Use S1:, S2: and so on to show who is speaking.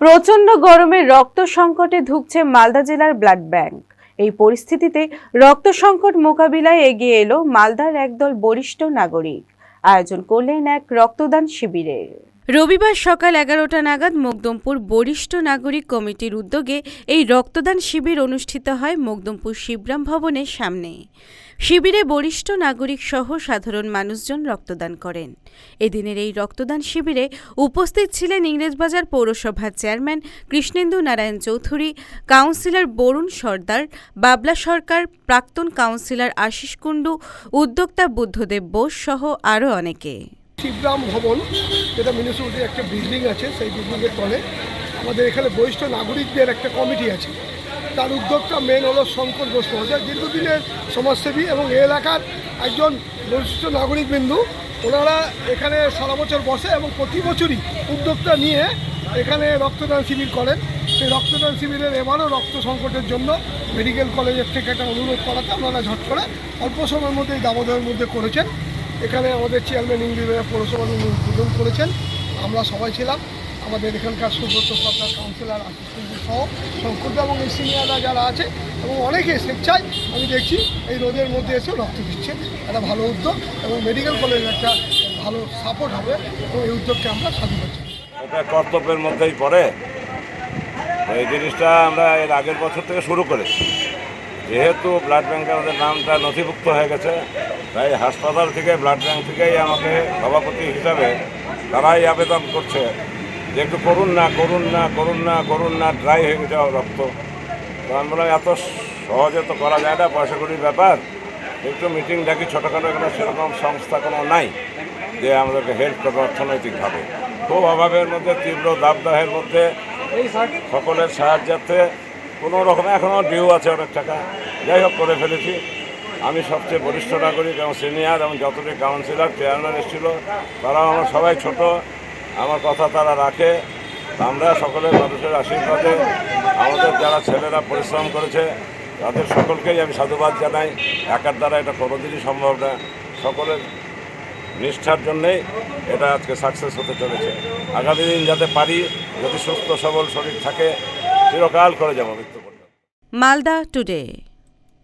S1: প্রচণ্ড গরমে রক্ত সংকটে ধুকছে মালদা জেলার ব্লাড ব্যাংক। এই পরিস্থিতিতে রক্ত সংকট মোকাবিলায় এগিয়ে এলো মালদার একদল বরিষ্ঠ নাগরিক। আয়োজন করলেন এক রক্তদান শিবিরের। রবিবার সকাল এগারোটা নাগাদ মকদমপুর বরিষ্ঠ নাগরিক কমিটির উদ্যোগে এই রক্তদান শিবির অনুষ্ঠিত হয় মকদমপুর শিবরাম ভবনের সামনে। শিবিরে বরিষ্ঠ নাগরিক সহ সাধারণ মানুষজন রক্তদান করেন। এদিনের এই রক্তদান শিবিরে উপস্থিত ছিলেন ইংরেজবাজার পৌরসভার চেয়ারম্যান কৃষ্ণেন্দু নারায়ণ চৌধুরী, কাউন্সিলর বরুণ সর্দার, বাবলা সরকার, প্রাক্তন কাউন্সিলর আশিস কুণ্ডু, উদ্যোক্তা বুদ্ধদেব বোস সহ আরও অনেকে।
S2: শিবরাম ভবন, যেটা মিউনিসিপ্যালিটির একটা বিল্ডিং আছে, সেই বিল্ডিংয়ের তলে। আমাদের এখানে বরিষ্ঠ নাগরিকদের একটা কমিটি আছে। তার উদ্যোগটা মেন হলো শঙ্কর ঘোষ মহাশয়। দীর্ঘদিনের সমাজসেবী এবং এই এলাকার একজন বরিষ্ঠ নাগরিকবৃন্দু। ওনারা এখানে সারা বছর বসে এবং প্রতি বছরই উদ্যোগটা নিয়ে এখানে রক্তদান শিবির করেন। সেই রক্তদান শিবিরের এবারও রক্ত সংকটের জন্য মেডিকেল কলেজের থেকে একটা অনুরোধ করাতে আপনারা ঝট করে অল্প সময়ের মধ্যে এই দামোদরের মধ্যে করেছেন। এখানে আমাদের চেয়ারম্যান পৌরসভার উনি উদ্বোধন করেছেন। আমরা সবাই ছিলাম। আমাদের এখানকার সুব্রত সরকার কাউন্সিলর আশিস সহ শঙ্করদা এবং এই সিনিয়ররা যারা আছে এবং অনেকে স্বেচ্ছায় আমি দেখছি এই রোদের মধ্যে এসে রক্ত দিচ্ছে। একটা ভালো উদ্যোগ এবং মেডিকেল কলেজের একটা ভালো সাপোর্ট হবে এবং এই উদ্যোগকে আমরা সাধু করছি।
S3: এটা কর্তব্যের মধ্যেই পড়ে। এই জিনিসটা আমরা এর আগের বছর থেকে শুরু করেছি। যেহেতু ব্লাড ব্যাংকে আমাদের নামটা নথিভুক্ত হয়ে গেছে, তাই হাসপাতাল থেকে ব্লাড ব্যাংক থেকেই আমাকে সভাপতি হিসাবে তারাই আবেদন করছে যে একটু করুন না করুন না করুন না করুন না ড্রাই হয়ে গেছে রক্ত। তো বললাম, এত সহজে তো করা যায় না, পয়সা করির ব্যাপার। একটু মিটিং ডাকি ছোটোখাটো এখানে সেরকম সংস্থা কোনো নাই যে আমাদেরকে হেল্প করবে অর্থনৈতিকভাবে। খুব অভাবের মধ্যে, তীব্র দাবদাহের মধ্যে সকলের সাহায্যার্থে কোনো রকমে এখনও ডিউ আছে অনেক টাকা। যাই হোক, করে ফেলেছি। আমি সবচেয়ে বরিষ্ঠ নাগরিক, এবং সিনিয়র, এবং যতটি কাউন্সিলর, চেয়ারম্যান এসেছিল, তারাও আমার সবাই ছোট। আমার কথা তারা রাখে। আমরা সকলের মানুষের আশীর্বাদে, আমাদের যারা ছেলেরা পরিশ্রম করেছে, তাদের সকলকেই আমি সাধুবাদ জানাই। একার দ্বারা এটা কোনোদিনই সম্ভব না। সকলের নিষ্ঠার জন্যেই এটা আজকে সাকসেস হতে চলেছে। আগামী দিন যাতে পারি, যদি সুস্থ সবল শরীর থাকে চিরকাল করে যাব মৃত্যু
S1: মালদা টুডে।